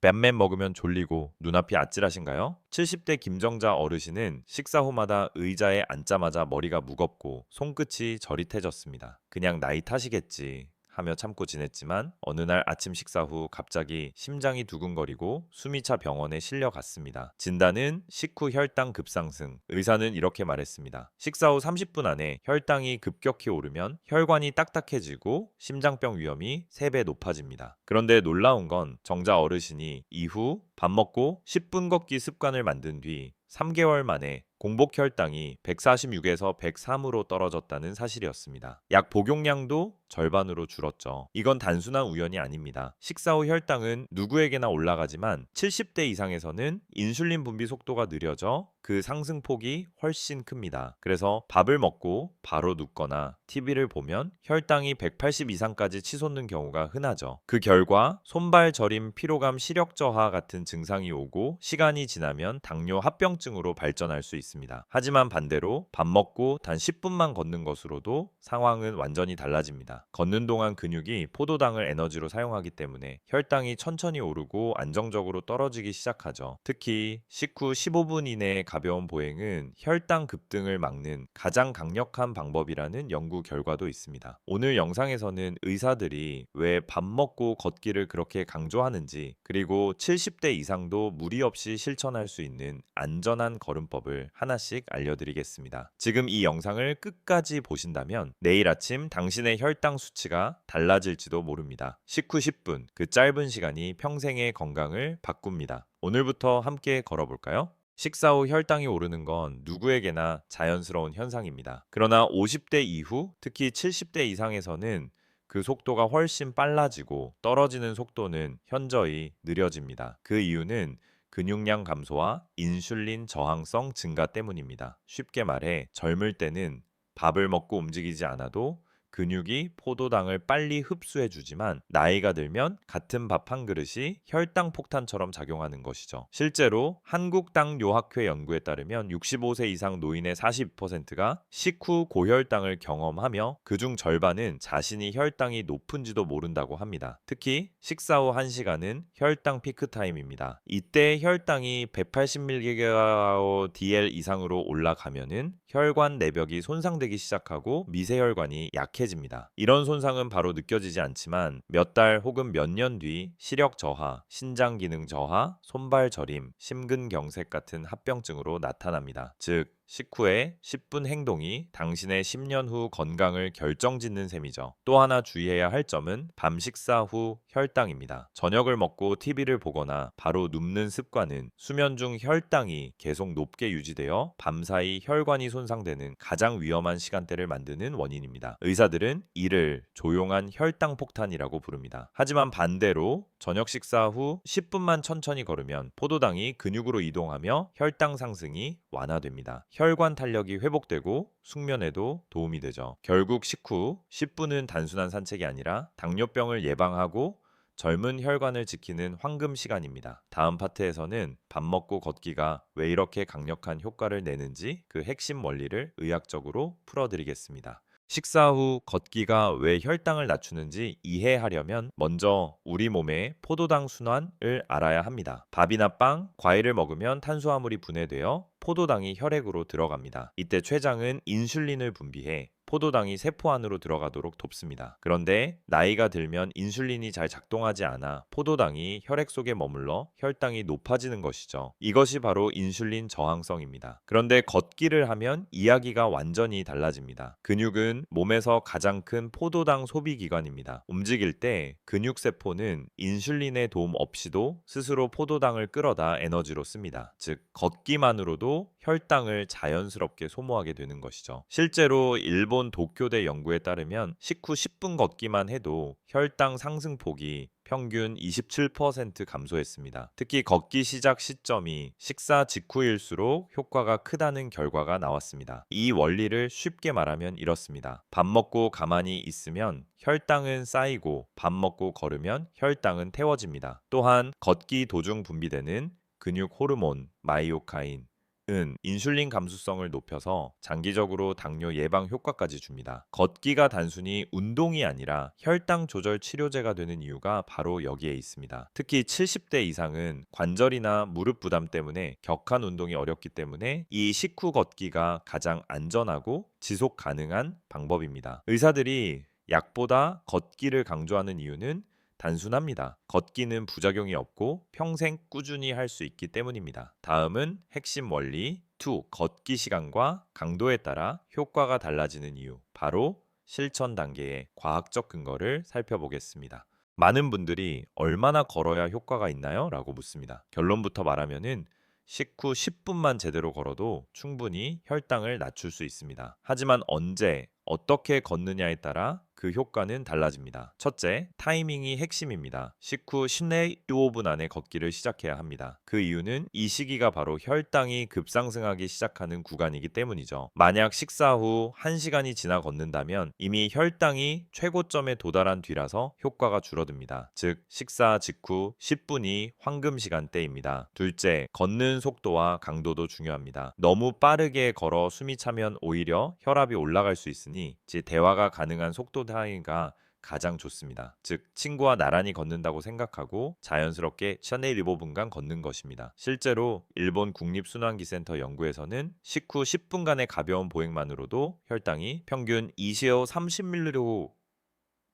뺨맨 먹으면 졸리고 눈앞이 아찔하신가요? 70대 김정자 어르신은 식사 후마다 의자에 앉자마자 머리가 무겁고 손끝이 저릿해졌습니다. 그냥 나이 탓이겠지. 하며 참고 지냈지만 어느 날 아침 식사 후 갑자기 심장이 두근거리고 숨이 차 병원에 실려갔습니다. 진단은 식후 혈당 급상승. 의사는 이렇게 말했습니다. 식사 후 30분 안에 혈당이 급격히 오르면 혈관이 딱딱해지고 심장병 위험이 3배 높아집니다. 그런데 놀라운 건 정자 어르신이 이후 밥 먹고 10분 걷기 습관을 만든 뒤 3개월 만에 공복 혈당이 146에서 103으로 떨어졌다는 사실이었습니다. 약 복용량도 절반으로 줄었죠. 이건 단순한 우연이 아닙니다. 식사 후 혈당은 누구에게나 올라가지만 70대 이상에서는 인슐린 분비 속도가 느려져 그 상승폭이 훨씬 큽니다. 그래서 밥을 먹고 바로 눕거나 TV를 보면 혈당이 180 이상까지 치솟는 경우가 흔하죠. 그 결과 손발 저림, 피로감, 시력 저하 같은 증상이 오고 시간이 지나면 당뇨 합병증으로 발전할 수 있습니다. 하지만 반대로 밥 먹고 단 10분만 걷는 것으로도 상황은 완전히 달라집니다. 걷는 동안 근육이 포도당을 에너지로 사용하기 때문에 혈당이 천천히 오르고 안정적으로 떨어지기 시작하죠. 특히 식후 15분 이내의 가벼운 보행은 혈당 급등을 막는 가장 강력한 방법이라는 연구 결과도 있습니다. 오늘 영상에서는 의사들이 왜 밥 먹고 걷기를 그렇게 강조하는지 그리고 70대 이상도 무리 없이 실천할 수 있는 안전한 걸음법을 하나씩 알려드리겠습니다. 지금 이 영상을 끝까지 보신다면 내일 아침 당신의 혈당 수치가 달라질지도 모릅니다. 식후 10분, 그 짧은 시간이 평생의 건강을 바꿉니다. 오늘부터 함께 걸어볼까요? 식사 후 혈당이 오르는 건 누구에게나 자연스러운 현상입니다. 그러나 50대 이후, 특히 70대 이상에서는 그 속도가 훨씬 빨라지고 떨어지는 속도는 현저히 느려집니다. 그 이유는 근육량 감소와 인슐린 저항성 증가 때문입니다. 쉽게 말해 젊을 때는 밥을 먹고 움직이지 않아도 근육이 포도당을 빨리 흡수해 주지만 나이가 들면 같은 밥 한 그릇이 혈당 폭탄처럼 작용하는 것이죠. 실제로 한국당뇨학회 연구에 따르면 65세 이상 노인의 42%가 식후 고혈당을 경험하며 그중 절반은 자신이 혈당이 높은지도 모른다고 합니다. 특히 식사 후 1시간은 혈당 피크 타임입니다. 이때 혈당이 180mg/dl 이상으로 올라가면은 혈관 내벽이 손상되기 시작하고 미세혈관이 약해집니다. 이런 손상은 바로 느껴지지 않지만 몇 달 혹은 몇 년 뒤 시력 저하, 신장 기능 저하, 손발 저림, 심근경색 같은 합병증으로 나타납니다. 즉 식후에 10분 행동이 당신의 10년 후 건강을 결정짓는 셈이죠. 또 하나 주의해야 할 점은 밤 식사 후 혈당입니다. 저녁을 먹고 TV를 보거나 바로 눕는 습관은 수면 중 혈당이 계속 높게 유지되어 밤사이 혈관이 손상되는 가장 위험한 시간대를 만드는 원인입니다. 의사들은 이를 조용한 혈당 폭탄이라고 부릅니다. 하지만 반대로 저녁 식사 후 10분만 천천히 걸으면 포도당이 근육으로 이동하며 혈당 상승이 완화됩니다. 혈관 탄력이 회복되고 숙면에도 도움이 되죠. 결국 식후 10분은 단순한 산책이 아니라 당뇨병을 예방하고 젊은 혈관을 지키는 황금 시간입니다. 다음 파트에서는 밥 먹고 걷기가 왜 이렇게 강력한 효과를 내는지 그 핵심 원리를 의학적으로 풀어드리겠습니다. 식사 후 걷기가 왜 혈당을 낮추는지 이해하려면 먼저 우리 몸의 포도당 순환을 알아야 합니다. 밥이나 빵, 과일을 먹으면 탄수화물이 분해되어 포도당이 혈액으로 들어갑니다. 이때 췌장은 인슐린을 분비해 포도당이 세포 안으로 들어가도록 돕습니다. 그런데 나이가 들면 인슐린이 잘 작동하지 않아 포도당이 혈액 속에 머물러 혈당이 높아지는 것이죠. 이것이 바로 인슐린 저항성입니다. 그런데 걷기를 하면 이야기가 완전히 달라집니다. 근육은 몸에서 가장 큰 포도당 소비 기관입니다. 움직일 때 근육 세포는 인슐린의 도움 없이도 스스로 포도당을 끌어다 에너지로 씁니다. 즉 걷기만으로도 혈당을 자연스럽게 소모하게 되는 것이죠. 실제로 일본 도쿄대 연구에 따르면 식후 10분 걷기만 해도 혈당 상승폭이 평균 27% 감소했습니다. 특히 걷기 시작 시점이 식사 직후일수록 효과가 크다는 결과가 나왔습니다. 이 원리를 쉽게 말하면 이렇습니다. 밥 먹고 가만히 있으면 혈당은 쌓이고 밥 먹고 걸으면 혈당은 태워집니다. 또한 걷기 도중 분비되는 근육 호르몬 마이오카인 은 인슐린 감수성을 높여서 장기적으로 당뇨 예방 효과까지 줍니다. 걷기가 단순히 운동이 아니라 혈당 조절 치료제가 되는 이유가 바로 여기에 있습니다. 특히 70대 이상은 관절이나 무릎 부담 때문에 격한 운동이 어렵기 때문에 이 식후 걷기가 가장 안전하고 지속 가능한 방법입니다. 의사들이 약보다 걷기를 강조하는 이유는 단순합니다. 걷기는 부작용이 없고 평생 꾸준히 할 수 있기 때문입니다. 다음은 핵심 원리 2. 걷기 시간과 강도에 따라 효과가 달라지는 이유. 바로 실천 단계의 과학적 근거를 살펴보겠습니다. 많은 분들이 얼마나 걸어야 효과가 있나요? 라고 묻습니다. 결론부터 말하면은 식후 10분만 제대로 걸어도 충분히 혈당을 낮출 수 있습니다. 하지만 언제, 어떻게 걷느냐에 따라 그 효과는 달라집니다. 첫째, 타이밍이 핵심입니다. 식후 15분 안에 걷기를 시작해야 합니다. 그 이유는 이 시기가 바로 혈당이 급상승하기 시작하는 구간이기 때문이죠. 만약 식사 후 1시간이 지나 걷는다면 이미 혈당이 최고점에 도달한 뒤라서 효과가 줄어듭니다. 즉, 식사 직후 10분이 황금 시간대입니다. 둘째, 걷는 속도와 강도도 중요합니다. 너무 빠르게 걸어 숨이 차면 오히려 혈압이 올라갈 수 있으니 즉 대화가 가능한 속도 차이가 가장 좋습니다. 즉 친구와 나란히 걷는다고 생각하고 자연스럽게 샤넬 15분간 걷는 것입니다. 실제로 일본 국립순환기센터 연구에서는 식후 10분간의 가벼운 보행만으로도 혈당이 평균 20여 30ml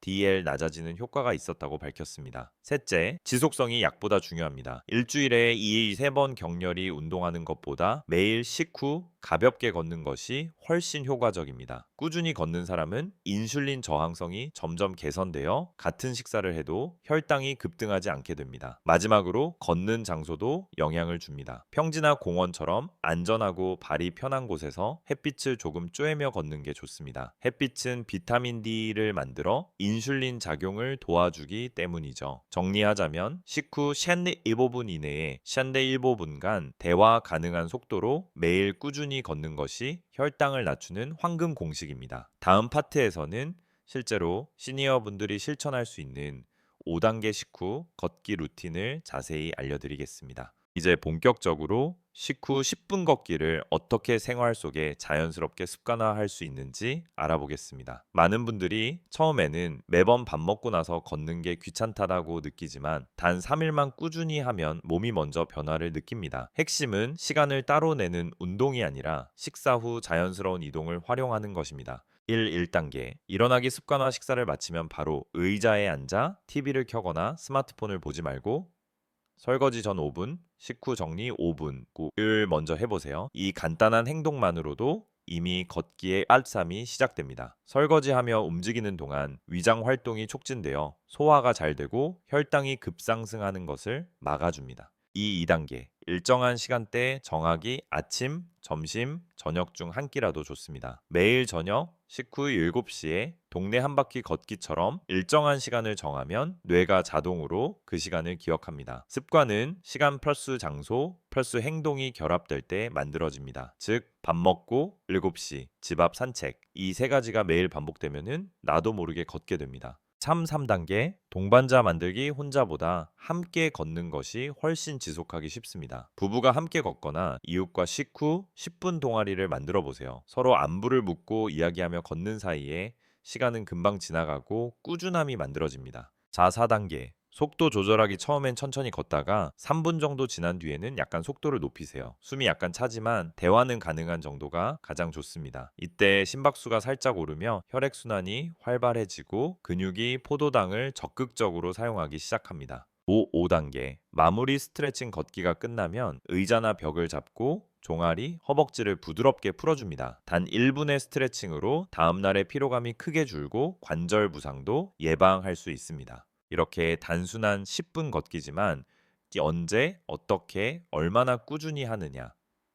DL 낮아지는 효과가 있었다고 밝혔습니다. 셋째, 지속성이 약보다 중요합니다. 일주일에 2, 3번 격렬히 운동하는 것보다 매일 식후 가볍게 걷는 것이 훨씬 효과적입니다. 꾸준히 걷는 사람은 인슐린 저항성이 점점 개선되어 같은 식사를 해도 혈당이 급등하지 않게 됩니다. 마지막으로 걷는 장소도 영향을 줍니다. 평지나 공원처럼 안전하고 발이 편한 곳에서 햇빛을 조금 쬐며 걷는 게 좋습니다. 햇빛은 비타민 D를 만들어 인슐린 작용을 도와주기 때문이죠. 정리하자면 식후 샨데 15분 이내에 샨데 15분간 대화 가능한 속도로 매일 꾸준히 걷는 것이 혈당을 낮추는 황금 공식입니다. 다음 파트에서는 실제로 시니어 분들이 실천할 수 있는 5단계 식후 걷기 루틴을 자세히 알려드리겠습니다. 이제 본격적으로 식후 10분 걷기를 어떻게 생활 속에 자연스럽게 습관화할 수 있는지 알아보겠습니다. 많은 분들이 처음에는 매번 밥 먹고 나서 걷는 게 귀찮다고 느끼지만 단 3일만 꾸준히 하면 몸이 먼저 변화를 느낍니다. 핵심은 시간을 따로 내는 운동이 아니라 식사 후 자연스러운 이동을 활용하는 것입니다. 1. 1단계. 일어나기 습관화 식사를 마치면 바로 의자에 앉아 TV를 켜거나 스마트폰을 보지 말고 설거지 전 5분, 식후 정리 5분 을 먼저 해보세요. 이 간단한 행동만으로도 이미 걷기의 알쌈이 시작됩니다. 설거지하며 움직이는 동안 위장 활동이 촉진되어 소화가 잘 되고 혈당이 급상승하는 것을 막아줍니다. 이 2단계 일정한 시간대 정하기 아침, 점심, 저녁 중 한 끼라도 좋습니다. 매일 저녁 식후 7시에 동네 한 바퀴 걷기처럼 일정한 시간을 정하면 뇌가 자동으로 그 시간을 기억합니다. 습관은 시간 플러스 장소 플러스 행동이 결합될 때 만들어집니다. 즉, 밥 먹고 7시, 집 앞 산책. 이 세 가지가 매일 반복되면은 나도 모르게 걷게 됩니다. 참 3단계 동반자 만들기 혼자보다 함께 걷는 것이 훨씬 지속하기 쉽습니다. 부부가 함께 걷거나 이웃과 식후 10분 동아리를 만들어 보세요. 서로 안부를 묻고 이야기하며 걷는 사이에 시간은 금방 지나가고 꾸준함이 만들어집니다. 자 4단계 속도 조절하기 처음엔 천천히 걷다가 3분 정도 지난 뒤에는 약간 속도를 높이세요. 숨이 약간 차지만 대화는 가능한 정도가 가장 좋습니다. 이때 심박수가 살짝 오르며 혈액순환이 활발해지고 근육이 포도당을 적극적으로 사용하기 시작합니다. 5. 5단계 마무리 스트레칭 걷기가 끝나면 의자나 벽을 잡고 종아리, 허벅지를 부드럽게 풀어줍니다. 단 1분의 스트레칭으로 다음날의 피로감이 크게 줄고 관절 부상도 예방할 수 있습니다. 이렇게 단순한 10분 걷기지만 언제, 어떻게, 얼마나 꾸준히 하느냐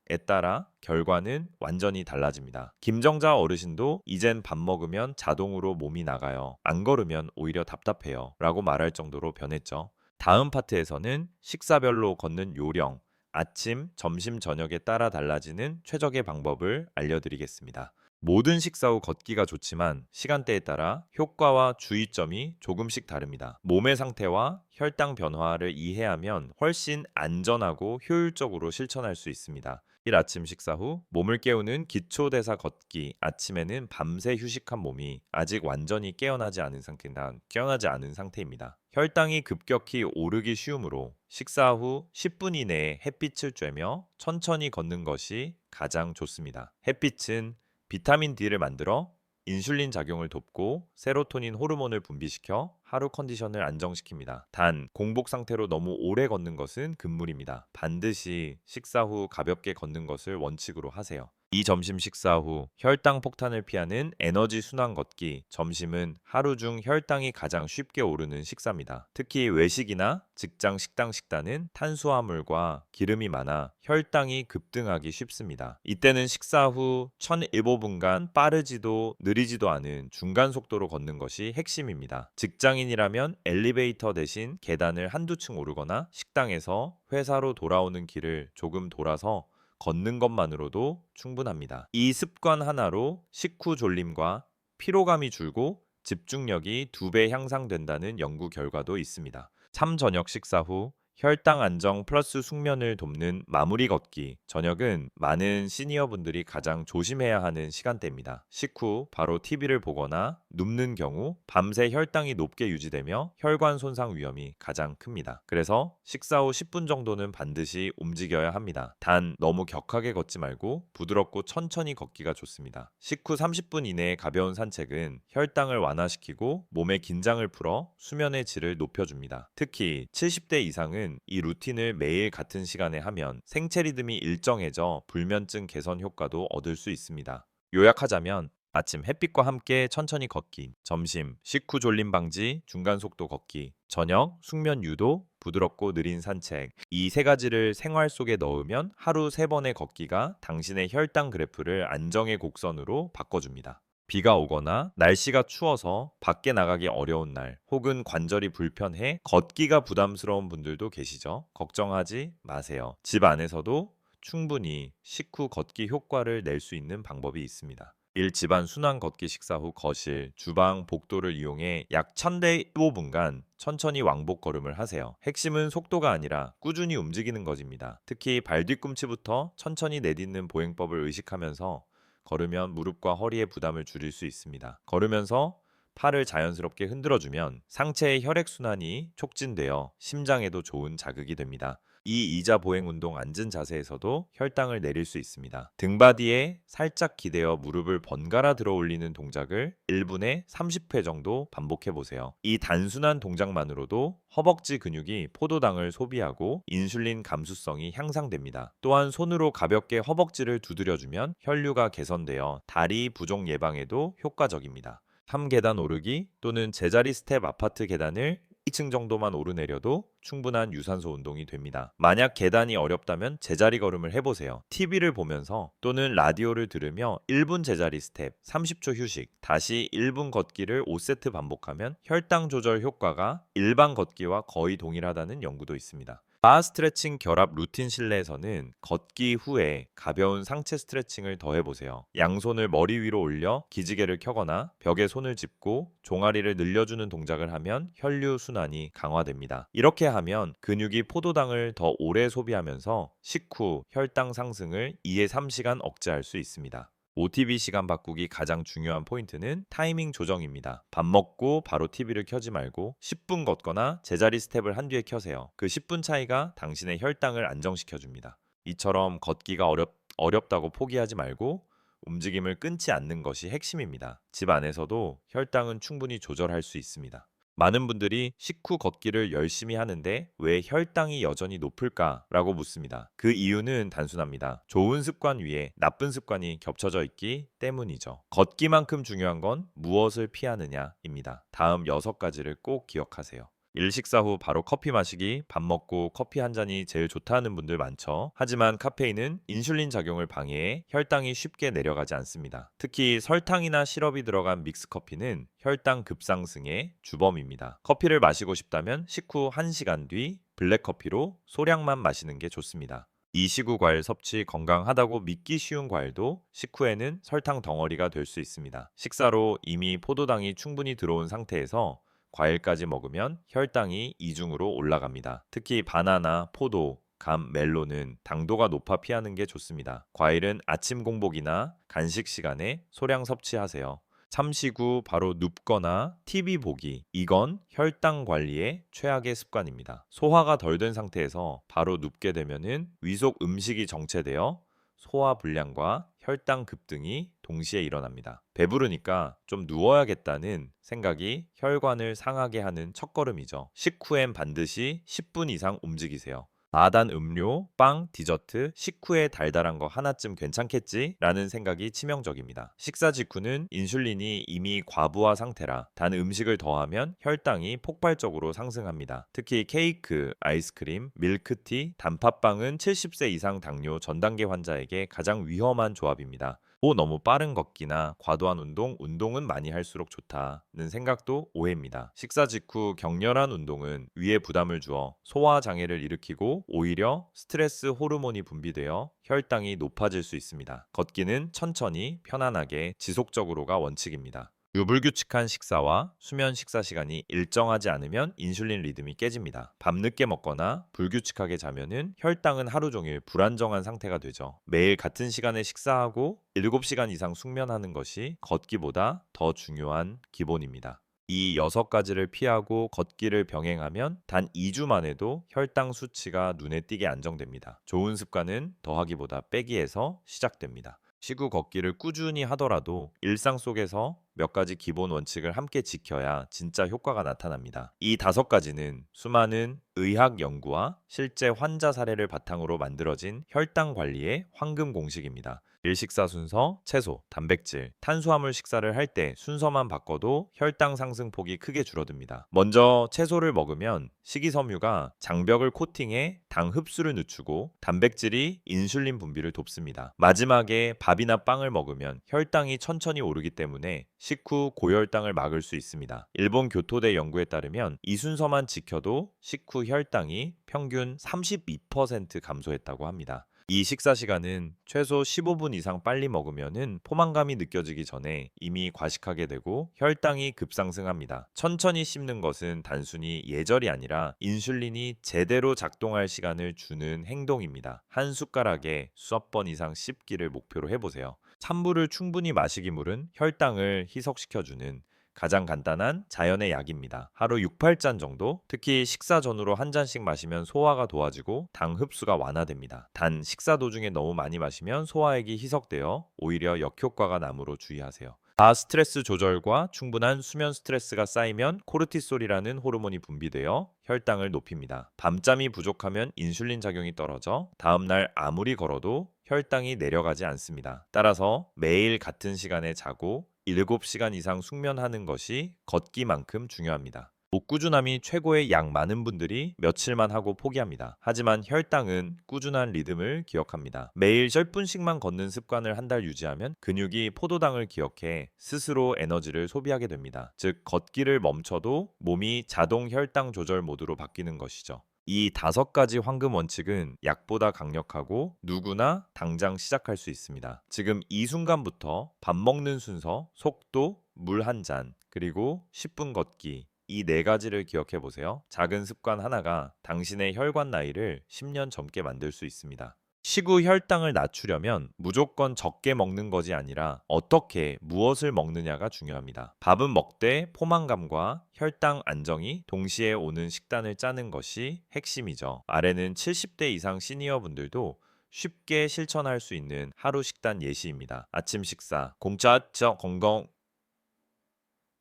에 따라 결과는 완전히 달라집니다. 김정자 어르신도 이젠 밥 먹으면 자동으로 몸이 나가요. 안 걸으면 오히려 답답해요. 라고 말할 정도로 변했죠. 다음 파트에서는 식사별로 걷는 요령, 아침, 점심, 저녁에 따라 달라지는 최적의 방법을 알려드리겠습니다. 모든 식사 후 걷기가 좋지만 시간대에 따라 효과와 주의점이 조금씩 다릅니다. 몸의 상태와 혈당 변화를 이해하면 훨씬 안전하고 효율적으로 실천할 수 있습니다. 1 아침 식사 후 몸을 깨우는 기초 대사 걷기. 아침에는 밤새 휴식한 몸이 아직 완전히 깨어나지 않은 상태나 깨어나지 않은 상태입니다. 혈당이 급격히 오르기 쉬우므로 식사 후 10분 이내에 햇빛을 쬐며 천천히 걷는 것이 가장 좋습니다. 햇빛은 비타민 D를 만들어 인슐린 작용을 돕고 세로토닌 호르몬을 분비시켜 하루 컨디션을 안정시킵니다. 단 공복 상태로 너무 오래 걷는 것은 금물입니다. 반드시 식사 후 가볍게 걷는 것을 원칙으로 하세요. 이 점심 식사 후 혈당 폭탄을 피하는 에너지 순환 걷기. 점심은 하루 중 혈당이 가장 쉽게 오르는 식사입니다. 특히 외식이나 직장 식당 식단은 탄수화물과 기름이 많아 혈당이 급등하기 쉽습니다. 이때는 식사 후 1015분간 빠르지도 느리지도 않은 중간 속도로 걷는 것이 핵심입니다. 직장인이라면 엘리베이터 대신 계단을 한두 층 오르거나 식당에서 회사로 돌아오는 길을 조금 돌아서 걷는 것만으로도 충분합니다. 이 습관 하나로 식후 졸림과 피로감이 줄고 집중력이 두 배 향상된다는 연구 결과도 있습니다. 참 저녁 식사 후 혈당 안정 플러스 숙면을 돕는 마무리 걷기. 저녁은 많은 시니어분들이 가장 조심해야 하는 시간대입니다. 식후 바로 TV를 보거나 눕는 경우 밤새 혈당이 높게 유지되며 혈관 손상 위험이 가장 큽니다. 그래서 식사 후 10분 정도는 반드시 움직여야 합니다. 단 너무 격하게 걷지 말고 부드럽고 천천히 걷기가 좋습니다. 식후 30분 이내의 가벼운 산책은 혈당을 완화시키고 몸의 긴장을 풀어 수면의 질을 높여줍니다. 특히 70대 이상은 이 루틴을 매일 같은 시간에 하면 생체 리듬이 일정해져 불면증 개선 효과도 얻을 수 있습니다. 요약하자면 아침 햇빛과 함께 천천히 걷기, 점심 식후 졸림 방지, 중간 속도 걷기, 저녁 숙면 유도, 부드럽고 느린 산책. 이 세 가지를 생활 속에 넣으면 하루 세 번의 걷기가 당신의 혈당 그래프를 안정의 곡선으로 바꿔줍니다. 비가 오거나 날씨가 추워서 밖에 나가기 어려운 날 혹은 관절이 불편해 걷기가 부담스러운 분들도 계시죠. 걱정하지 마세요. 집 안에서도 충분히 식후 걷기 효과를 낼 수 있는 방법이 있습니다. 1. 집안 순환 걷기 식사 후 거실, 주방, 복도를 이용해 약 1000대 15분간 천천히 왕복 걸음을 하세요. 핵심은 속도가 아니라 꾸준히 움직이는 것입니다. 특히 발 뒤꿈치부터 천천히 내딛는 보행법을 의식하면서 걸으면 무릎과 허리의 부담을 줄일 수 있습니다. 걸으면서 팔을 자연스럽게 흔들어주면 상체의 혈액순환이 촉진되어 심장에도 좋은 자극이 됩니다. 이 이자 보행 운동 앉은 자세에서도 혈당을 내릴 수 있습니다. 등바디에 살짝 기대어 무릎을 번갈아 들어 올리는 동작을 1분에 30회 정도 반복해 보세요. 이 단순한 동작만으로도 허벅지 근육이 포도당을 소비하고 인슐린 감수성이 향상됩니다. 또한 손으로 가볍게 허벅지를 두드려주면 혈류가 개선되어 다리 부종 예방에도 효과적입니다. 3계단 오르기 또는 제자리 스텝 아파트 계단을 2층 정도만 오르내려도 충분한 유산소 운동이 됩니다. 만약 계단이 어렵다면 제자리 걸음을 해보세요. TV를 보면서 또는 라디오를 들으며 1분 제자리 스텝, 30초 휴식, 다시 1분 걷기를 5세트 반복하면 혈당 조절 효과가 일반 걷기와 거의 동일하다는 연구도 있습니다. 바 스트레칭 결합 루틴 실내에서는 걷기 후에 가벼운 상체 스트레칭을 더해보세요. 양손을 머리 위로 올려 기지개를 켜거나 벽에 손을 짚고 종아리를 늘려주는 동작을 하면 혈류 순환이 강화됩니다. 이렇게 하면 근육이 포도당을 더 오래 소비하면서 식후 혈당 상승을 2에 3시간 억제할 수 있습니다. OTV 시간 바꾸기 가장 중요한 포인트는 타이밍 조정입니다. 밥 먹고 바로 TV를 켜지 말고 10분 걷거나 제자리 스텝을 한 뒤에 켜세요. 그 10분 차이가 당신의 혈당을 안정시켜 줍니다. 이처럼 걷기가 어렵, 어렵다고 포기하지 말고 움직임을 끊지 않는 것이 핵심입니다. 집 안에서도 혈당은 충분히 조절할 수 있습니다. 많은 분들이 식후 걷기를 열심히 하는데 왜 혈당이 여전히 높을까라고 묻습니다. 그 이유는 단순합니다. 좋은 습관 위에 나쁜 습관이 겹쳐져 있기 때문이죠. 걷기만큼 중요한 건 무엇을 피하느냐입니다. 다음 6가지를 꼭 기억하세요. 일 식사 후 바로 커피 마시기, 밥 먹고 커피 한 잔이 제일 좋다는 분들 많죠. 하지만 카페인은 인슐린 작용을 방해해 혈당이 쉽게 내려가지 않습니다. 특히 설탕이나 시럽이 들어간 믹스 커피는 혈당 급상승의 주범입니다. 커피를 마시고 싶다면 식후 1시간 뒤 블랙커피로 소량만 마시는 게 좋습니다. 이 시구 과일 섭취 건강하다고 믿기 쉬운 과일도 식후에는 설탕 덩어리가 될 수 있습니다. 식사로 이미 포도당이 충분히 들어온 상태에서 과일까지 먹으면 혈당이 이중으로 올라갑니다. 특히 바나나, 포도, 감, 멜론은 당도가 높아 피하는 게 좋습니다. 과일은 아침 공복이나 간식 시간에 소량 섭취하세요. 후 바로 눕거나 TV 보기. 이건 혈당 관리의 최악의 습관입니다. 소화가 덜 된 상태에서 바로 눕게 되면은 위속 음식이 정체되어 소화 불량과 혈당 급등이 동시에 일어납니다. 배부르니까 좀 누워야겠다는 생각이 혈관을 상하게 하는 첫걸음이죠. 식후엔 반드시 10분 이상 움직이세요. 마단 음료, 빵, 디저트, 식후에 달달한 거 하나쯤 괜찮겠지? 라는 생각이 치명적입니다. 식사 직후는 인슐린이 이미 과부하 상태라 단 음식을 더하면 혈당이 폭발적으로 상승합니다. 특히 케이크, 아이스크림, 밀크티, 단팥빵은 70세 이상 당뇨 전 단계 환자에게 가장 위험한 조합입니다. 뭐 너무 빠른 걷기나 과도한 운동, 운동은 많이 할수록 좋다는 생각도 오해입니다. 식사 직후 격렬한 운동은 위에 부담을 주어 소화 장애를 일으키고 오히려 스트레스 호르몬이 분비되어 혈당이 높아질 수 있습니다. 걷기는 천천히 편안하게 지속적으로가 원칙입니다. 유불규칙한 식사와 수면 식사 시간이 일정하지 않으면 인슐린 리듬이 깨집니다. 밤늦게 먹거나 불규칙하게 자면은 혈당은 하루 종일 불안정한 상태가 되죠. 매일 같은 시간에 식사하고 7시간 이상 숙면하는 것이 걷기보다 더 중요한 기본입니다. 이 여섯 가지를 피하고 걷기를 병행하면 단 2주만 해도 혈당 수치가 눈에 띄게 안정됩니다. 좋은 습관은 더하기보다 빼기에서 시작됩니다. 시구 걷기를 꾸준히 하더라도 일상 속에서 몇 가지 기본 원칙을 함께 지켜야 진짜 효과가 나타납니다. 이 다섯 가지는 수많은 의학 연구와 실제 환자 사례를 바탕으로 만들어진 혈당 관리의 황금 공식입니다. 일식사 순서, 채소, 단백질, 탄수화물 식사를 할 때 순서만 바꿔도 혈당 상승 폭이 크게 줄어듭니다. 먼저 채소를 먹으면 식이섬유가 장벽을 코팅해 당 흡수를 늦추고 단백질이 인슐린 분비를 돕습니다. 마지막에 밥이나 빵을 먹으면 혈당이 천천히 오르기 때문에 식후 고혈당을 막을 수 있습니다. 일본 교토대 연구에 따르면 이 순서만 지켜도 식후 혈당이 평균 32% 감소했다고 합니다. 이 식사 시간은 최소 15분 이상 빨리 먹으면은 포만감이 느껴지기 전에 이미 과식하게 되고 혈당이 급상승합니다. 천천히 씹는 것은 단순히 예절이 아니라 인슐린이 제대로 작동할 시간을 주는 행동입니다. 한 숟가락에 수십 번 이상 씹기를 목표로 해보세요. 찬물을 충분히 마시기 물은 혈당을 희석시켜주는 가장 간단한 자연의 약입니다. 하루 6, 8잔 정도, 특히 식사 전후로 한 잔씩 마시면 소화가 도와지고 당 흡수가 완화됩니다. 단 식사 도중에 너무 많이 마시면 소화액이 희석되어 오히려 역효과가 나므로 주의하세요. 다 스트레스 조절과 충분한 수면 스트레스가 쌓이면 코르티솔이라는 호르몬이 분비되어 혈당을 높입니다. 밤잠이 부족하면 인슐린 작용이 떨어져 다음날 아무리 걸어도 혈당이 내려가지 않습니다. 따라서 매일 같은 시간에 자고 7시간 이상 숙면하는 것이 걷기만큼 중요합니다. 목꾸준함이 최고의 약 많은 분들이 며칠만 하고 포기합니다. 하지만 혈당은 꾸준한 리듬을 기억합니다. 매일 10분씩만 걷는 습관을 한 달 유지하면 근육이 포도당을 기억해 스스로 에너지를 소비하게 됩니다. 즉, 걷기를 멈춰도 몸이 자동 혈당 조절 모드로 바뀌는 것이죠. 이 다섯 가지 황금 원칙은 약보다 강력하고 누구나 당장 시작할 수 있습니다. 지금 이 순간부터 밥 먹는 순서, 속도, 물 한 잔, 그리고 10분 걷기, 이네 가지를 기억해 보세요. 작은 습관 하나가 당신의 혈관 나이를 10년 젊게 만들 수 있습니다. 식후 혈당을 낮추려면 무조건 적게 먹는 것이 아니라 어떻게 무엇을 먹느냐가 중요합니다. 밥은 먹되 포만감과 혈당 안정이 동시에 오는 식단을 짜는 것이 핵심이죠. 아래는 70대 이상 시니어 분들도 쉽게 실천할 수 있는 하루 식단 예시입니다. 아침 식사 공짜 저 건강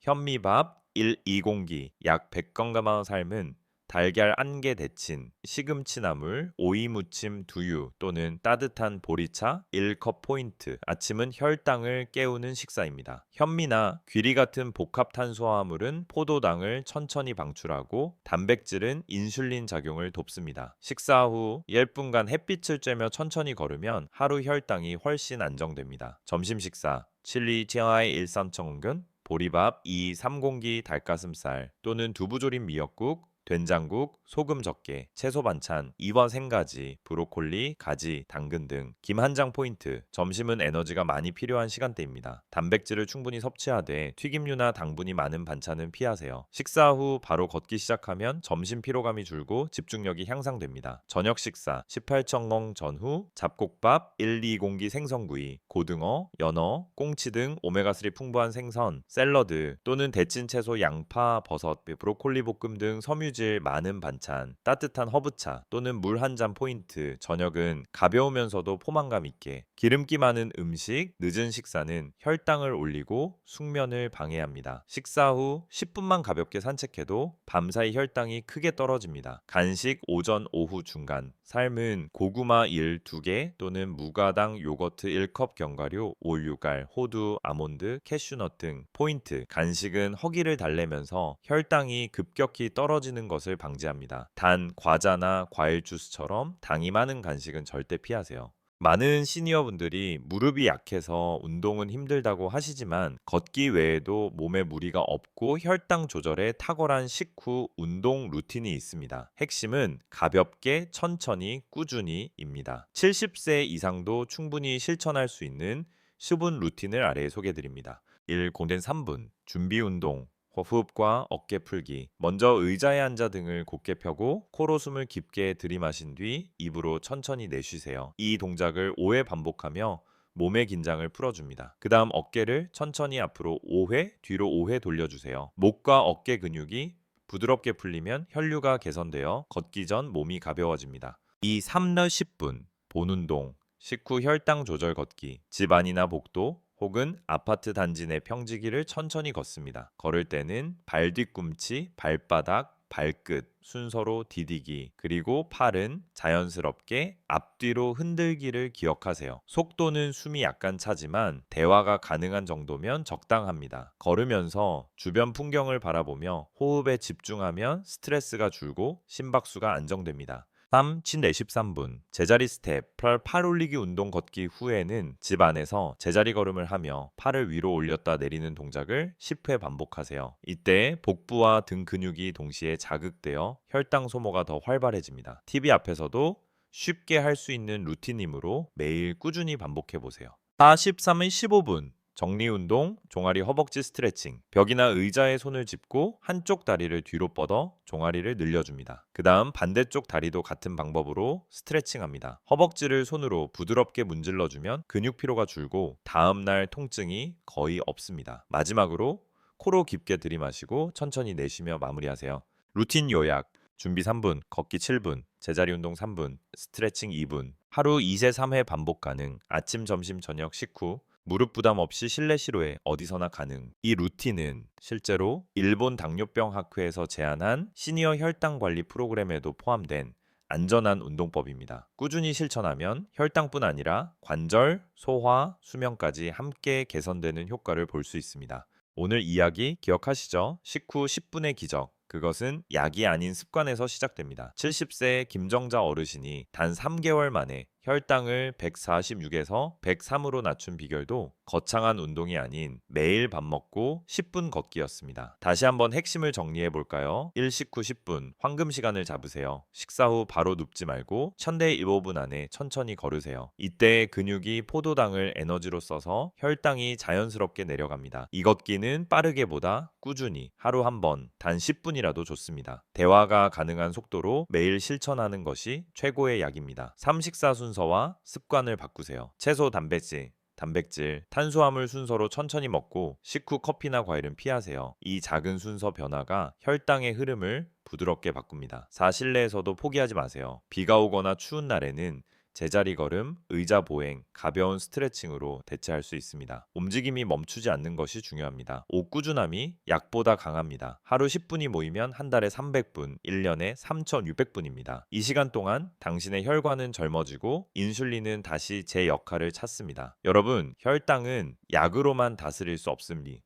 현미밥 1, 2공기 약 100건강한 삶은 달걀 안개 데친, 시금치 나물, 오이 무침 두유 또는 따뜻한 보리차 1컵 포인트. 아침은 혈당을 깨우는 식사입니다. 현미나 귀리 같은 복합 탄수화물은 포도당을 천천히 방출하고 단백질은 인슐린 작용을 돕습니다. 식사 후 10분간 햇빛을 쬐며 천천히 걸으면 하루 혈당이 훨씬 안정됩니다. 점심 식사 칠리 지하의 일산청은근 보리밥 2, 3공기 닭가슴살 또는 두부조림 미역국 된장국, 소금 적게, 채소 반찬, 2번 생가지, 브로콜리, 가지, 당근 등 김 한 장 포인트. 점심은 에너지가 많이 필요한 시간대입니다. 단백질을 충분히 섭취하되 튀김류나 당분이 많은 반찬은 피하세요. 식사 후 바로 걷기 시작하면 점심 피로감이 줄고 집중력이 향상됩니다. 저녁 식사 18청엉 전후 잡곡밥 1, 2공기 생선구이, 고등어, 연어, 꽁치 등 오메가3 풍부한 생선, 샐러드 또는 데친 채소 양파, 버섯, 브로콜리 볶음 등 섬유질 많은 반찬, 따뜻한 허브차 또는 물 한 잔 포인트. 저녁은 가벼우면서도 포만감 있게 기름기 많은 음식, 늦은 식사는 혈당을 올리고 숙면을 방해합니다. 식사 후 10분만 가볍게 산책해도 밤사이 혈당이 크게 떨어집니다. 간식 오전 오후 중간 삶은 고구마 1, 2개 또는 무가당 요거트 1컵 견과류, 올유갈, 호두, 아몬드, 캐슈넛 등 포인트 간식은 허기를 달래면서 혈당이 급격히 떨어지는 것을 방지합니다. 단 과자나 과일 주스처럼 당이 많은 간식은 절대 피하세요. 많은 시니어분들이 무릎이 약해서 운동은 힘들다고 하시지만 걷기 외에도 몸에 무리가 없고 혈당 조절에 탁월한 식후 운동 루틴이 있습니다. 핵심은 가볍게 천천히 꾸준히입니다. 70세 이상도 충분히 실천할 수 있는 10분 루틴을 아래에 소개해 드립니다. 1. 공된 3분 준비 운동 호흡과 어깨 풀기. 먼저 의자에 앉아 등을 곧게 펴고 코로 숨을 깊게 들이마신 뒤 입으로 천천히 내쉬세요. 이 동작을 5회 반복하며 몸의 긴장을 풀어줍니다. 그 다음 어깨를 천천히 앞으로 5회, 뒤로 5회 돌려주세요. 목과 어깨 근육이 부드럽게 풀리면 혈류가 개선되어 걷기 전 몸이 가벼워집니다. 이 3러 10분, 본 운동, 식후 혈당 조절 걷기, 집 안이나 복도, 혹은 아파트 단지 내 평지기를 천천히 걷습니다. 걸을 때는 발 뒤꿈치, 발바닥, 발끝 순서로 디디기 그리고 팔은 자연스럽게 앞뒤로 흔들기를 기억하세요. 속도는 숨이 약간 차지만 대화가 가능한 정도면 적당합니다. 걸으면서 주변 풍경을 바라보며 호흡에 집중하면 스트레스가 줄고 심박수가 안정됩니다. 3. 친 43분 제자리 스텝 팔 올리기 운동 걷기 후에는 집 안에서 제자리 걸음을 하며 팔을 위로 올렸다 내리는 동작을 10회 반복하세요. 이때 복부와 등 근육이 동시에 자극되어 혈당 소모가 더 활발해집니다. TV 앞에서도 쉽게 할 수 있는 루틴이므로 매일 꾸준히 반복해 보세요. 43은 15분 정리 운동, 종아리 허벅지 스트레칭, 벽이나 의자에 손을 짚고 한쪽 다리를 뒤로 뻗어 종아리를 늘려줍니다. 그 다음 반대쪽 다리도 같은 방법으로 스트레칭합니다. 허벅지를 손으로 부드럽게 문질러주면 근육 피로가 줄고 다음날 통증이 거의 없습니다. 마지막으로 코로 깊게 들이마시고 천천히 내쉬며 마무리하세요. 루틴 요약 준비 3분, 걷기 7분, 제자리 운동 3분, 스트레칭 2분, 하루 2세 3회 반복 가능, 아침, 점심, 저녁 식후, 무릎 부담 없이 실내 시로에 어디서나 가능. 이 루틴은 실제로 일본 당뇨병 학회에서 제안한 시니어 혈당 관리 프로그램에도 포함된 안전한 운동법입니다. 꾸준히 실천하면 혈당뿐 아니라 관절, 소화, 수면까지 함께 개선되는 효과를 볼 수 있습니다. 오늘 이야기 기억하시죠? 식후 10분의 기적. 그것은 약이 아닌 습관에서 시작됩니다. 70세 김정자 어르신이 단 3개월 만에 혈당을 146에서 103으로 낮춘 비결도 거창한 운동이 아닌 매일 밥 먹고 10분 걷기였습니다. 다시 한번 핵심을 정리해 볼까요? 1 식후 10분 황금 시간을 잡으세요. 식사 후 바로 눕지 말고 천대 15분 안에 천천히 걸으세요. 이때 근육이 포도당을 에너지로 써서 혈당이 자연스럽게 내려갑니다. 이 걷기는 빠르게보다 꾸준히 하루 한 번 단 10분이라도 좋습니다. 대화가 가능한 속도로 매일 실천하는 것이 최고의 약입니다. 삼식사 순 순서와 습관을 바꾸세요. 채소 단백질, 단백질, 탄수화물 순서로 천천히 먹고 식후 커피나 과일은 피하세요. 이 작은 순서 변화가 혈당의 흐름을 부드럽게 바꿉니다. 사실내에서도 포기하지 마세요. 비가 오거나 추운 날에는 제자리 걸음, 의자 보행, 가벼운 스트레칭으로 대체할 수 있습니다. 움직임이 멈추지 않는 것이 중요합니다. 옷 꾸준함이 약보다 강합니다. 하루 10분이 모이면 한 달에 300분, 1년에 3,600분입니다. 이 시간 동안 당신의 혈관은 젊어지고 인슐린은 다시 제 역할을 찾습니다. 여러분, 혈당은 약으로만 다스릴 수 없습니다.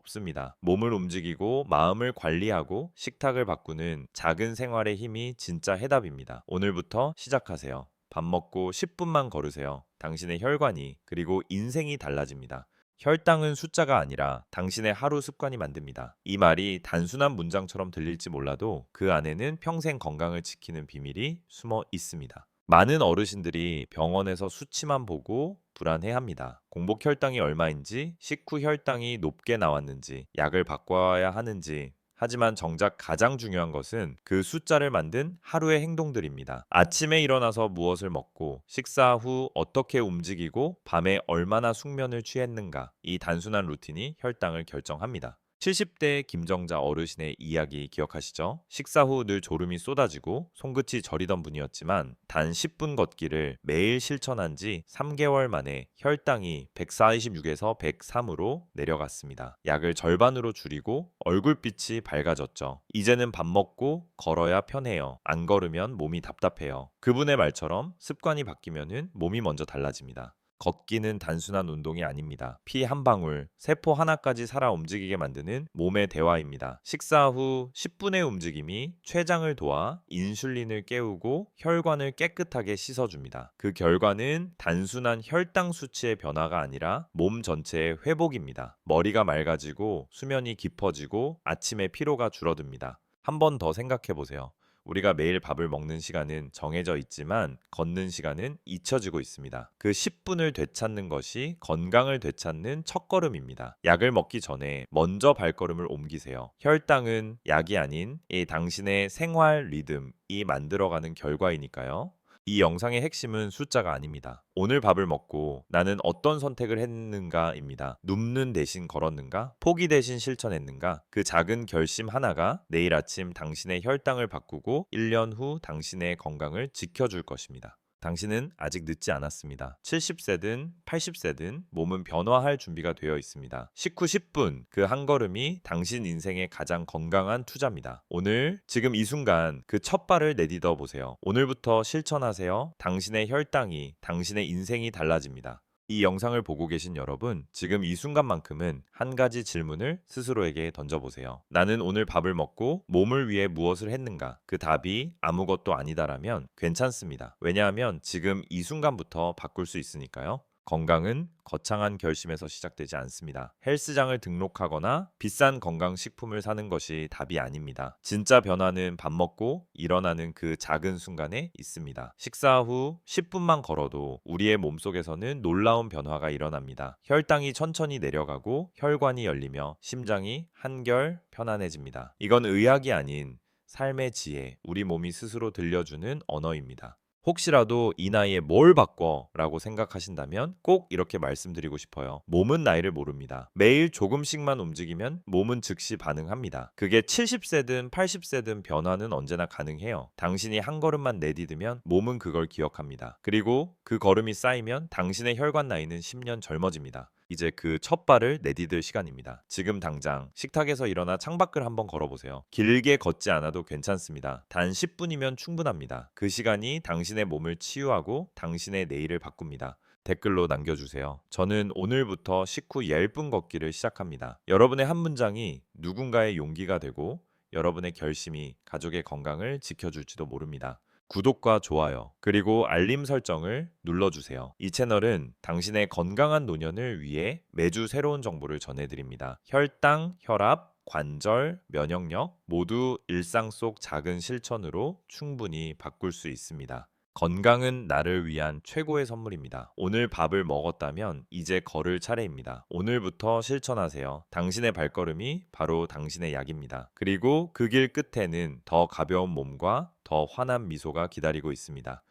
없습니다. 몸을 움직이고 마음을 관리하고 식탁을 바꾸는 작은 생활의 힘이 진짜 해답입니다. 오늘부터 시작하세요. 밥 먹고 10분만 걸으세요. 당신의 혈관이 그리고 인생이 달라집니다. 혈당은 숫자가 아니라 당신의 하루 습관이 만듭니다. 이 말이 단순한 문장처럼 들릴지 몰라도 그 안에는 평생 건강을 지키는 비밀이 숨어 있습니다. 많은 어르신들이 병원에서 수치만 보고 불안해합니다. 공복 혈당이 얼마인지, 식후 혈당이 높게 나왔는지, 약을 바꿔야 하는지, 하지만 정작 가장 중요한 것은 그 숫자를 만든 하루의 행동들입니다. 아침에 일어나서 무엇을 먹고, 식사 후 어떻게 움직이고, 밤에 얼마나 숙면을 취했는가. 이 단순한 루틴이 혈당을 결정합니다. 70대 김정자 어르신의 이야기 기억하시죠? 식사 후 늘 졸음이 쏟아지고 손끝이 저리던 분이었지만 단 10분 걷기를 매일 실천한 지 3개월 만에 혈당이 146에서 103으로 내려갔습니다. 약을 절반으로 줄이고 얼굴빛이 밝아졌죠. 이제는 밥 먹고 걸어야 편해요. 안 걸으면 몸이 답답해요. 그분의 말처럼 습관이 바뀌면은 몸이 먼저 달라집니다. 걷기는 단순한 운동이 아닙니다. 피 한 방울, 세포 하나까지 살아 움직이게 만드는 몸의 대화입니다. 식사 후 10분의 움직임이 췌장을 도와 인슐린을 깨우고 혈관을 깨끗하게 씻어줍니다. 그 결과는 단순한 혈당 수치의 변화가 아니라 몸 전체의 회복입니다. 머리가 맑아지고 수면이 깊어지고 아침에 피로가 줄어듭니다. 한 번 더 생각해 보세요. 우리가 매일 밥을 먹는 시간은 정해져 있지만 걷는 시간은 잊혀지고 있습니다. 그 10분을 되찾는 것이 건강을 되찾는 첫걸음입니다. 약을 먹기 전에 먼저 발걸음을 옮기세요. 혈당은 약이 아닌 이 당신의 생활 리듬이 만들어가는 결과이니까요. 이 영상의 핵심은 숫자가 아닙니다. 오늘 밥을 먹고 나는 어떤 선택을 했는가입니다. 눕는 대신 걸었는가? 포기 대신 실천했는가? 그 작은 결심 하나가 내일 아침 당신의 혈당을 바꾸고 1년 후 당신의 건강을 지켜줄 것입니다. 당신은 아직 늦지 않았습니다. 70세든 80세든 몸은 변화할 준비가 되어 있습니다. 식후 10분 그 한 걸음이 당신 인생의 가장 건강한 투자입니다. 오늘 지금 이 순간 그 첫 발을 내딛어 보세요. 오늘부터 실천하세요. 당신의 혈당이 당신의 인생이 달라집니다. 이 영상을 보고 계신 여러분, 지금 이 순간만큼은 한 가지 질문을 스스로에게 던져보세요. 나는 오늘 밥을 먹고 몸을 위해 무엇을 했는가? 그 답이 아무것도 아니다라면 괜찮습니다. 왜냐하면 지금 이 순간부터 바꿀 수 있으니까요. 건강은 거창한 결심에서 시작되지 않습니다. 헬스장을 등록하거나 비싼 건강식품을 사는 것이 답이 아닙니다. 진짜 변화는 밥 먹고 일어나는 그 작은 순간에 있습니다. 식사 후 10분만 걸어도 우리의 몸속에서는 놀라운 변화가 일어납니다. 혈당이 천천히 내려가고 혈관이 열리며 심장이 한결 편안해집니다. 이건 의학이 아닌 삶의 지혜, 우리 몸이 스스로 들려주는 언어입니다. 혹시라도 이 나이에 뭘 바꿔 라고 생각하신다면 꼭 이렇게 말씀드리고 싶어요. 몸은 나이를 모릅니다. 매일 조금씩만 움직이면 몸은 즉시 반응합니다. 그게 70세든 80세든 변화는 언제나 가능해요. 당신이 한 걸음만 내디디면 몸은 그걸 기억합니다. 그리고 그 걸음이 쌓이면 당신의 혈관 나이는 10년 젊어집니다. 이제 그 첫 발을 내디딜 시간입니다. 지금 당장 식탁에서 일어나 창밖을 한번 걸어보세요. 길게 걷지 않아도 괜찮습니다. 단 10분이면 충분합니다. 그 시간이 당신의 몸을 치유하고 당신의 내일을 바꿉니다. 댓글로 남겨주세요. 저는 오늘부터 식후 10분 걷기를 시작합니다. 여러분의 한 문장이 누군가의 용기가 되고 여러분의 결심이 가족의 건강을 지켜줄지도 모릅니다. 구독과 좋아요, 그리고 알림 설정을 눌러주세요. 이 채널은 당신의 건강한 노년을 위해 매주 새로운 정보를 전해드립니다. 혈당, 혈압, 관절, 면역력 모두 일상 속 작은 실천으로 충분히 바꿀 수 있습니다. 건강은 나를 위한 최고의 선물입니다. 오늘 밥을 먹었다면 이제 걸을 차례입니다. 오늘부터 실천하세요. 당신의 발걸음이 바로 당신의 약입니다. 그리고 그 길 끝에는 더 가벼운 몸과 더 환한 미소가 기다리고 있습니다.